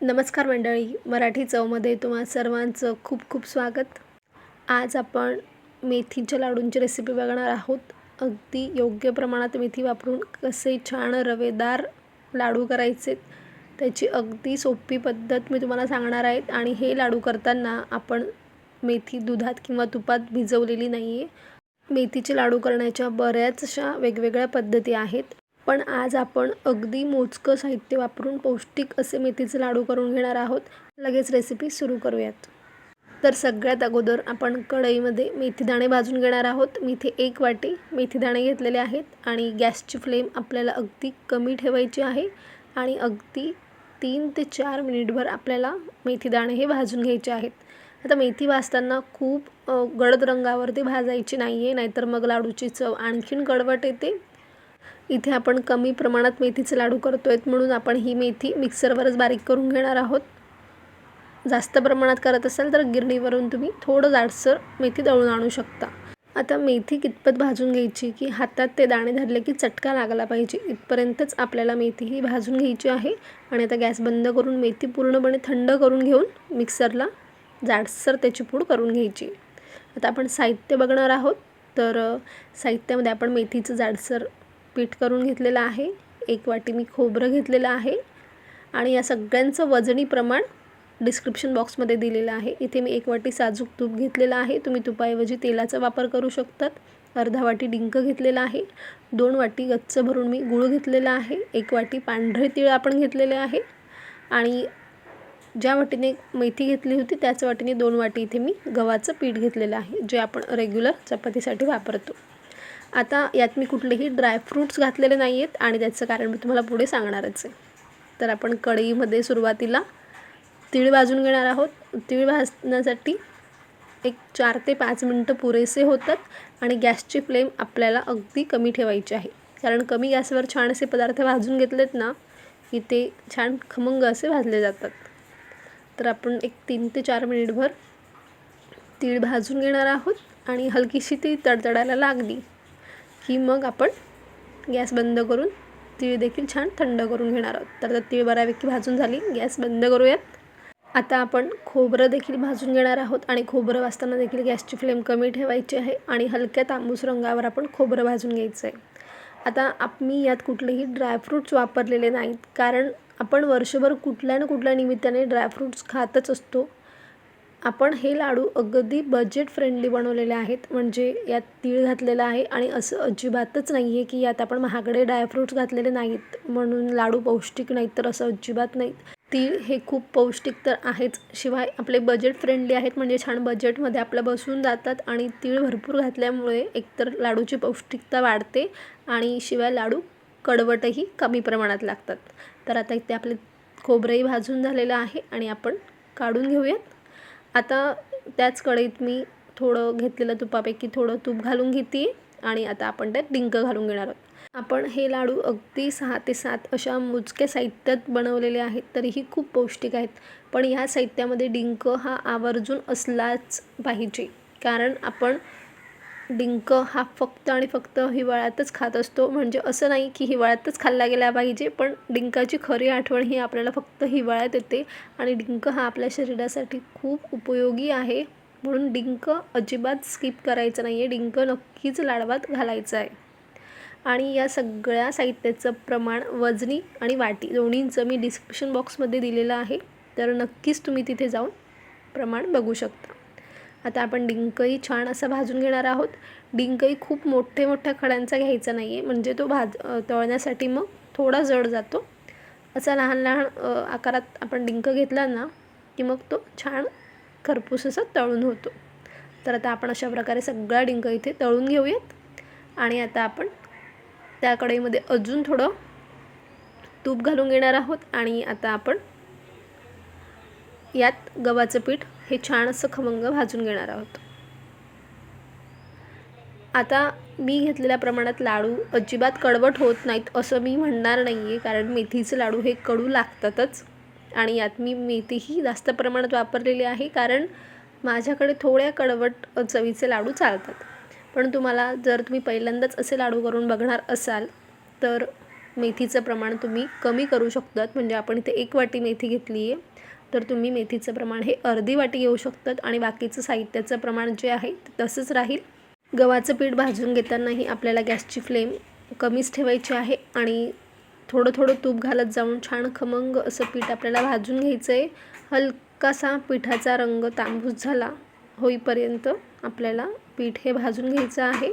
नमस्कार मंडळी मराठी चवमध्ये तुम्हा सर्वांचं खूप खूप स्वागत. आज आपण मेथीच्या लाडूंची रेसिपी बघणार आहोत. अगदी योग्य प्रमाणात मेथी वापरून कसे छान रवेदार लाडू करायचे त्याची अगदी सोपी पद्धत मी तुम्हाला सांगणार आहेत आणि हे लाडू करताना आपण मेथी दुधात किंवा तुपात भिजवलेली नाही आहे मेथीचे लाडू करण्याच्या बऱ्याचशा वेगवेगळ्या पद्धती आहेत. पण आज आपण अगदी मोजकं साहित्य वापरून पौष्टिक असे मेथीचे लाडू करून घेणार आहोत. लगेच रेसिपी सुरू करूयात. तर सगळ्यात अगोदर आपण कढईमध्ये मेथीदाणे भाजून घेणार आहोत. मी इथे एक वाटी मेथीदाणे घेतलेले आहेत आणि गॅसची फ्लेम आपल्याला अगदी कमी ठेवायची आहे आणि अगदी तीन ते चार मिनिटभर आपल्याला मेथीदाणे हे भाजून घ्यायचे आहेत. आता मेथी भाजताना खूप गडद रंगावरती भाजायची नाही आहे नाहीतर मग लाडूची चव आणखीन कडवट येते. इथे आपण कमी प्रमाणात मेथीचे लाडू करतो आहेत म्हणून आपण ही मेथी मिक्सरवरच बारीक करून घेणार आहोत. जास्त प्रमाणात करत असाल तर गिरणीवरून तुम्ही थोडं जाडसर मेथी दळून आणू शकता. आता मेथी कितपत भाजून घ्यायची? की हातात ते दाणे धरले की चटका लागला पाहिजे? इथपर्यंतच आपल्याला मेथी ही भाजून घ्यायची आहे. आणि आता गॅस बंद करून मेथी पूर्णपणे थंड करून घेऊन मिक्सरला जाडसर त्याची पूड करून घ्यायची. आता आपण साहित्य बघणार आहोत. तर साहित्यामध्ये आपण मेथीचं जाडसर पीठ करून घेतलेलं आहे. एक वाटी मी खोबरं घेतलेलं आहे. आणि या सगळ्यांचं वजनी प्रमाण डिस्क्रिप्शन बॉक्समध्ये दिलेलं आहे. इथे मी एक वाटी साजूक तूप घेतलेलं आहे. तुम्ही तुपाऐवजी तेलाचा वापर करू शकतात. अर्धा वाटी डिंक घेतलेला आहे. दोन वाटी गच्च भरून मी गूळ घेतलेला आहे. एक वाटी पांढरे तीळ आपण घेतलेले आहे. आणि ज्या वाटीने मेथी घेतली होती त्याच वाटीने दोन वाटी इथे मी गव्हाचं पीठ घेतलेलं आहे जे आपण रेग्युलर चपातीसाठी वापरतो. आता यात मी कुठलेही ड्रायफ्रूट्स घातलेले नाही आहेत आणि त्याचं कारण मी तुम्हाला पुढे सांगणारच आहे. तर आपण कढईमध्ये सुरुवातीला तीळ भाजून घेणार आहोत. तीळ भाजण्यासाठी एक चार ते पाच मिनटं पुरेसे होतात आणि गॅसची फ्लेम आपल्याला अगदी कमी ठेवायची आहे. कारण कमी गॅसवर छान असे पदार्थ भाजून घेतलेत ना की ते छान खमंग असे भाजले जातात. तर आपण एक तीन ते चार मिनिटभर तीळ भाजून घेणार आहोत आणि हलकीशी ती तडतडायला लागली की मग आपण गॅस बंद करून तीळ देखील छान थंड करून घेणार आहोत. तर तीळ बऱ्यापैकी भाजून झाली. गॅस बंद करूयात. आता आपण खोबरं देखील भाजून घेणार आहोत आणि खोबरं वाजताना देखील गॅसची फ्लेम कमी ठेवायची आहे आणि हलक्या तांबूस रंगावर आपण खोबरं भाजून घ्यायचं आहे. आता आप मी यात कुठलेही ड्रायफ्रूट्स वापरलेले नाहीत. कारण आपण वर्षभर कुठल्या ना कुठल्या निमित्ताने ड्रायफ्रूट्स खातच असतो. आपण हे लाडू अगदी बजेट फ्रेंडली बनवलेले आहेत. म्हणजे यात तीळ घातलेलं आहे आणि असं अजिबातच नाही आहे की यात आपण महागडे ड्रायफ्रूट्स घातलेले नाहीत. म्हणून लाडू पौष्टिक नाहीत तर असं अजिबात नाहीत. तीळ हे खूप पौष्टिक तर आहेच. शिवाय आपले बजेट फ्रेंडली आहेत म्हणजे छान बजेटमध्ये आपलं बसून जातात आणि तीळ भरपूर घातल्यामुळे एकतर लाडूची पौष्टिकता वाढते आणि शिवाय लाडू कडवटही कमी प्रमाणात लागतात. तर आता इथे आपले खोबरंही भाजून झालेलं आहे आणि आपण काढून घेऊयात. आता त्याच कढईत मी थोडं घेतलेलं तुपापैकी थोडं तूप घालून घेते आणि आता आपण त्यात डिंक घालून घेणार आहोत. आपण हे लाडू अगदी सहा ते सात अशा मोजक्या साहित्यात बनवलेले आहेत तरीही खूप पौष्टिक आहेत. पण ह्या साहित्यामध्ये डिंक हा आवर्जून असलाच पाहिजे. कारण आपण डिंक हा फक्त आणि फक्त हिवाळ्यातच खात असतो. म्हणजे असं नाही की हिवाळ्यातच खाल्ला गेला पाहिजे पण डिंकाची खरी आठवण ही आपल्याला फक्त हिवाळ्यात येते आणि डिंक हा आपल्या शरीरासाठी खूप उपयोगी आहे. म्हणून डिंक अजिबात स्किप करायचं नाही आहे डिंक नक्कीच लाडवात घालायचं आहे. आणि या सगळ्या साहित्याचं प्रमाण वजनी आणि वाटी दोन्हींचं मी डिस्क्रिप्शन बॉक्समध्ये दिलेलं आहे. तर नक्कीच तुम्ही तिथे जाऊन प्रमाण बघू शकता. आता आपण डिंकही छान असं भाजून घेणार आहोत. डिंकही खूप मोठे मोठ्या खड्यांचा घ्यायचा नाही आहे म्हणजे तो भाज तळण्यासाठी मग थोडा जड जातो. असा लहान लहान आकारात आपण डिंक घेतला ना की मग तो छान खरपूस असा तळून होतो. तर आता आपण अशा प्रकारे सगळा डिंक इथे तळून घेऊयात. आणि आता आपण त्या कढईमध्ये अजून थोडं तूप घालून घेणार आहोत. आणि आता आपण यात गव्हाचं पीठ हे छान असं खमंग भाजून घेणार आहोत. आता मी घेतलेल्या प्रमाणात लाडू अजिबात कडवट होत नाहीत असं मी म्हणणार नाही आहे कारण मेथीचे लाडू हे कडू लागतातच. आणि यात मी मेथीही जास्त प्रमाणात वापरलेली आहे कारण माझ्याकडे थोड्या कडवट चवीचे लाडू चालतात. पण तुम्हाला जर तुम्ही पहिल्यांदाच असे लाडू करून बघणार असाल तर मेथीचं प्रमाण तुम्ही कमी करू शकतात. म्हणजे आपण इथे एक वाटी मेथी घेतली आहे तर तुम्ही मेथीचं प्रमाण हे अर्धी वाटी घेऊ शकतात आणि बाकीचं साहित्याचं प्रमाण जे आहे ते तसंच राहील. गव्हाचं पीठ भाजून घेतानाही आपल्याला गॅसची फ्लेम कमीच ठेवायची आहे आणि थोडं थोडं तूप घालत जाऊन छान खमंग असं पीठ आपल्याला भाजून घ्यायचं आहे हलकासा पिठाचा रंग तांबूस झाला होईपर्यंत आपल्याला पीठ हे भाजून घ्यायचं आहे.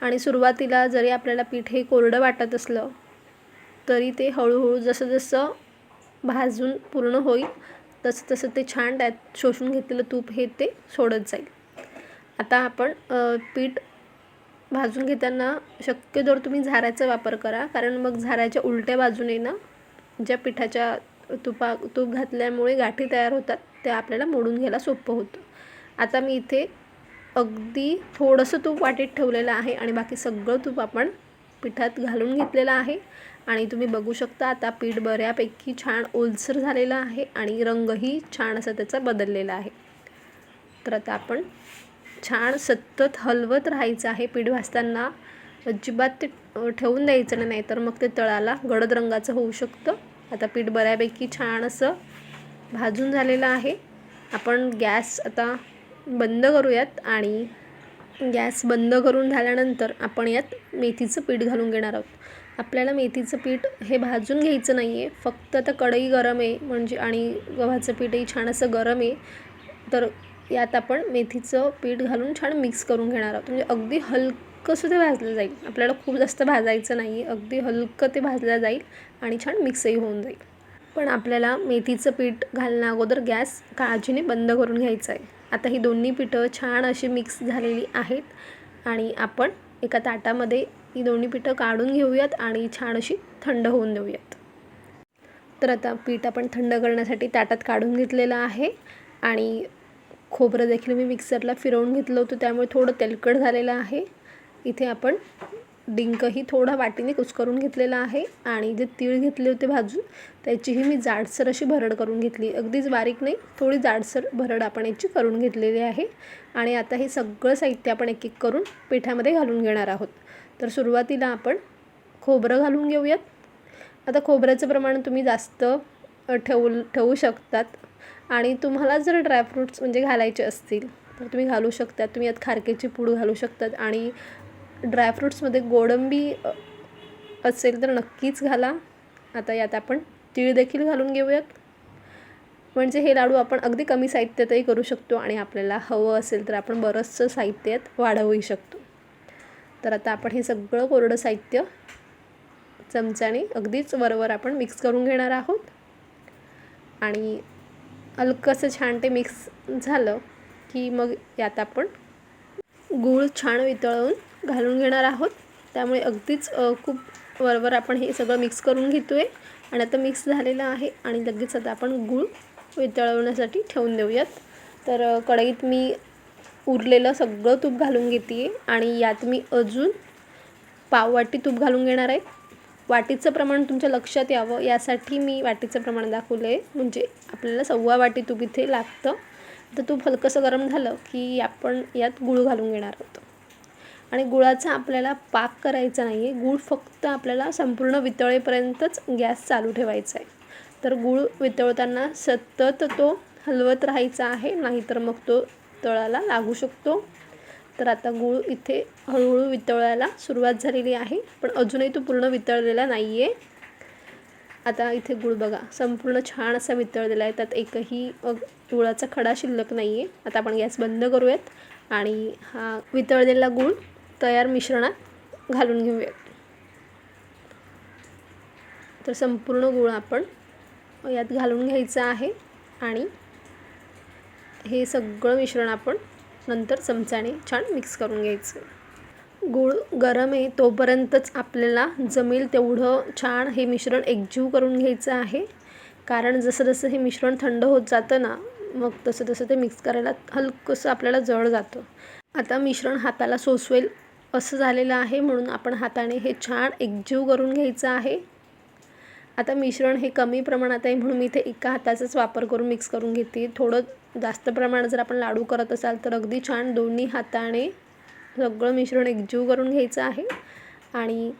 आणि सुरुवातीला जरी आपल्याला पीठ हे कोरडं वाटत असलं तरी ते हळूहळू जसं जसं भाजून पूर्ण होईल. तसं तसं ते छान त्यात शोषून घेतलेलं तूप हे ते सोडत जाईल. आता आपण पीठ भाजून घेताना शक्यतोवर तुम्ही झाऱ्याचा वापर करा. कारण मग झाऱ्याच्या उलट्या बाजूने ना ज्या पिठाच्या तुपा तूप घातल्यामुळे गाठी तयार होतात त्या आपल्याला मोडून घ्यायला सोपं होतं. आता मी इथे अगदी थोडंसं तूप वाटीत ठेवलेलं आहे आणि बाकी सगळं तूप आपण पिठात घालून घेतलेलं आहे. आणि तुम्ही बघू शकता आता पीठ बऱ्यापैकी छान ओलसर झालेलं आहे आणि रंगही छान असा त्याचा बदललेला आहे. तर आता आपण छान सतत हलवत राहायचं आहे. पीठ भाजताना अजिबात ते ठेवून द्यायचं नाही तर मग ते तळाला गडद रंगाचं होऊ शकतं. आता पीठ बऱ्यापैकी छान असं भाजून झालेलं आहे. आपण गॅस आता बंद करूयात आणि गॅस बंद करून झाल्यानंतर आपण यात मेथीचं पीठ घालून घेणार आहोत. आपल्याला मेथीचं पीठ हे भाजून घ्यायचं नाही आहे फक्त आता कढई गरम आहे म्हणजे आणि गव्हाचं पीठही छान असं गरम आहे. तर यात आपण मेथीचं पीठ घालून छान मिक्स करून घेणार आहोत. म्हणजे अगदी हलकं सुद्धा भाजलं जाईल. आपल्याला खूप जास्त भाजायचं नाही आहे अगदी हलकं ते भाजलं जाईल आणि छान मिक्सही होऊन जाईल. पण आपल्याला मेथीचं पीठ घालण्या अगोदर गॅस काळजीने बंद करून घ्यायचं आहे. आता ही दोन्ही पिठं छान अशी मिक्स झालेली आहेत आणि आपण एका ताटामध्ये ही दोन्ही पिठं काढून घेऊयात आणि छान अशी थंड होऊन देऊयात. तर आता पीठ आपण थंड करण्यासाठी ताटात काढून घेतलेलं आहे आणि खोबरं देखील मी मिक्सरला फिरवून घेतलं होतं त्यामुळे थोडं तेलकट झालेलं आहे. इथे आपण डिंकही थोडा वाटीने कुचकरून घेतलेला आहे आणि जे तीळ घेतले होते भाजून त्याचीही मी जाडसर अशी भरड करून घेतली. अगदीच बारीक नाही थोडी जाडसर भरड आपण याची करून घेतलेली आहे. आणि आता हे सगळं साहित्य आपण एक एक करून पिठामध्ये घालून घेणार आहोत. तर सुरुवातीला आपण खोबरं घालून घेऊयात. आता खोबऱ्याचं प्रमाण तुम्ही जास्त ठेवू ठेवू शकतात. आणि तुम्हाला जर ड्रायफ्रूट्स म्हणजे घालायचे असतील तर तुम्ही घालू शकतात. तुम्ही यात खारकेची पूड घालू शकतात. आणि ड्रायफ्रूट्समध्ये गोडंबी असेल तर नक्कीच घाला. आता यात आपण तीळ देखील घालून घेऊयात. म्हणजे हे लाडू आपण अगदी कमी साहित्यातही करू शकतो आणि आपल्याला हवं असेल तर आपण बरंचसं साहित्य वाढवूही शकतो. तर आता आपण हे सगळं कोरडं साहित्य चमच्याने अगदीच वरवर आपण मिक्स करून घेणार आहोत. आणि हलकंसं छान ते मिक्स झालं की मग यात आपण गूळ छान वितळवून घालून घेणार आहोत. त्यामुळे अगदीच खूप वरवर आपण हे सगळं मिक्स करून घेतो आहे आणि आता मिक्स झालेलं आहे आणि लगेच आता आपण गूळ वितळवण्यासाठी ठेवून देऊयात. तर कढईत मी उरलेलं सगळं तूप घालून घेते आहे आणि यात मी अजून पाव वाटी तूप घालून घेणार आहे. वाटीचं प्रमाण तुमच्या लक्षात यावं यासाठी मी वाटीचं प्रमाण दाखवलं आहे म्हणजे आपल्याला सव्वा वाटी तूप इथे लागतं. तर तूप हलकंसं गरम झालं की आपण यात गूळ घालून घेणार आहोत. आणि गुळाचा आपल्याला पाक करायचा नाही आहे गूळ फक्त आपल्याला संपूर्ण वितळेपर्यंतच गॅस चालू ठेवायचा आहे तर गूळ वितळताना सतत तो हलवत राहायचा आहे नाहीतर मग तो तळाला लागू शकतो. तर आता गूळ इथे हळूहळू वितळायला सुरुवात झालेली आहे पण अजूनही तो पूर्ण वितळलेला नाही आहे आता इथे गूळ बघा संपूर्ण छान असा वितळलेला आहे. त्यात एकही गुळाचा खडा शिल्लक नाही आहे आता आपण गॅस बंद करूयात. आणि हा वितळलेला गूळ तयार मिश्रणात घालून घेऊयात तर संपूर्ण गूळ आपण यात घालून घ्यायचं आहे आणि हे सगळं मिश्रण आपण नंतर चमच्याने छान मिक्स करून घ्यायचं. गूळ गरम आहे तोपर्यंतच आपल्याला जमेल तेवढं छान हे मिश्रण एकजीव करून घ्यायचं आहे. कारण जसं जसं हे मिश्रण थंड होत जातं ना मग तसं तसं ते मिक्स करायला हलकंसं आपल्याला जड जातं. आता मिश्रण हाताला सोसवेल असं झालेलं आहे म्हणून आपण हाताने हे छान एकजीव करून घ्यायचं आहे. आता मिश्रण हे कमी प्रमाणात आहे म्हणून मी इथे एका हाताचाच वापर करून मिक्स करून घेते. थोडं जास्त प्रमाणात जर आपण लाडू करत असाल तर अगदी छान दोन्ही हाताने सगळं मिश्रण एकजीव करून घ्यायचं आहे. आणि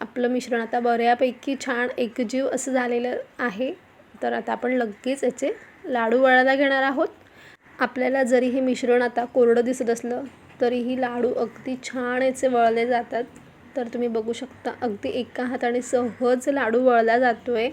आपलं मिश्रण आता बऱ्यापैकी छान एकजीव असं झालेलं आहे. तर आता आपण लगेच याचे लाडू वळायला घेणार आहोत. आपल्याला जरी हे मिश्रण आता कोरडं दिसत असलं तरीही लाडू अगदी छान याचे वळले जातात. तर तुम्ही बघू शकता अगदी एका हाताने सहज लाडू वळला जातो आहे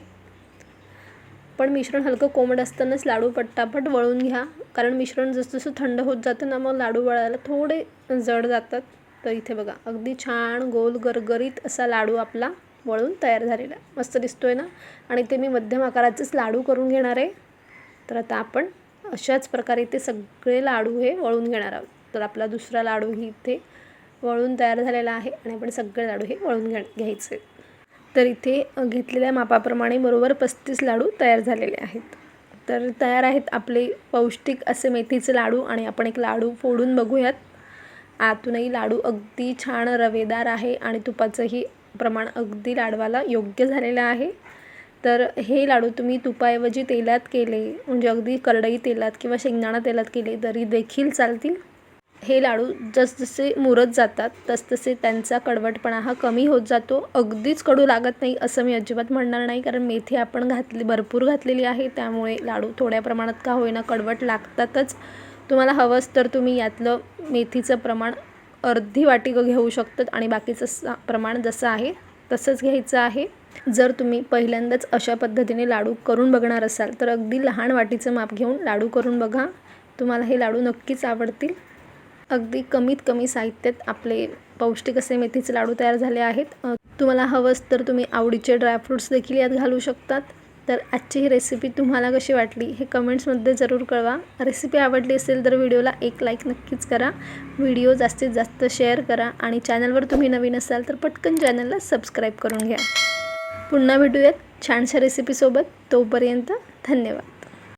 पण मिश्रण हलकं कोमट असतानाच लाडू पट्टापट वळून घ्या. कारण मिश्रण जसं जसं थंड होत जातं ना मग लाडू वळायला थोडे जड जातात. तर इथे बघा अगदी छान गोल गरगरीत असा लाडू आपला वळून तयार झालेला मस्त दिसतो आहे ना? आणि ते मी मध्यम आकाराचेच लाडू करून घेणार आहे. तर आता आपण अशाच प्रकारे ते सगळे लाडू हे वळून घेणार आहोत. तर आपला दुसरा लाडूही इथे वळून तयार झालेला आहे आणि आपण सगळे लाडू हे वळून घ्या घ्यायचे. तर इथे घेतलेल्या मापाप्रमाणे बरोबर पस्तीस लाडू तयार झालेले आहेत. तर तयार आहेत आपले पौष्टिक असे मेथीचे लाडू आणि आपण एक लाडू फोडून बघूयात. आतूनही लाडू अगदी छान रवेदार आहे आणि तुपाचंही प्रमाण अगदी लाडवाला योग्य झालेलं आहे. तर हे लाडू तुम्ही तुपाऐवजी तेलात केले म्हणजे अगदी करडई तेलात किंवा शेंगदाणा तेलात केले तरी देखील चालतील. हे लाडू जसजसे मुरत जातात तसतसे त्यांचा कडवटपणा हा कमी होत जातो. अगदीच कडू लागत नाही असं मी अजिबात म्हणणार नाही कारण मेथी आपण घातली भरपूर घातलेली आहे. त्यामुळे लाडू थोड्या प्रमाणात का होईना कडवट लागतातच. तुम्हाला हवंच तर तुम्ही यातलं मेथीचं प्रमाण अर्धी वाटी घेऊ शकतात आणि बाकीचं सा प्रमाण जसं आहे तसंच घ्यायचं आहे. जर तुम्ही पहिल्यांदाच अशा पद्धतीने लाडू करून बघणार असाल तर अगदी लहान वाटीचं माप घेऊन लाडू करून बघा. तुम्हाला हे लाडू नक्कीच आवडतील. अगदी कमीत कमी साहित्यात आपले पौष्टिक असे मेथीचे लाडू तयार झाले आहेत. तुम्हाला हवंच तर तुम्ही आवडीचे ड्रायफ्रूट्स देखील यात घालू शकतात. तर आजची ही रेसिपी तुम्हाला कशी वाटली हे कमेंट्समध्ये जरूर कळवा. रेसिपी आवडली असेल तर व्हिडिओला एक लाईक नक्कीच करा. व्हिडिओ जास्तीत जास्त शेअर करा आणि चॅनलवर तुम्ही नवीन असाल तर पटकन चॅनलला सबस्क्राईब करून घ्या. पुन्हा भेटूयात छानशा रेसिपीसोबत तोपर्यंत धन्यवाद.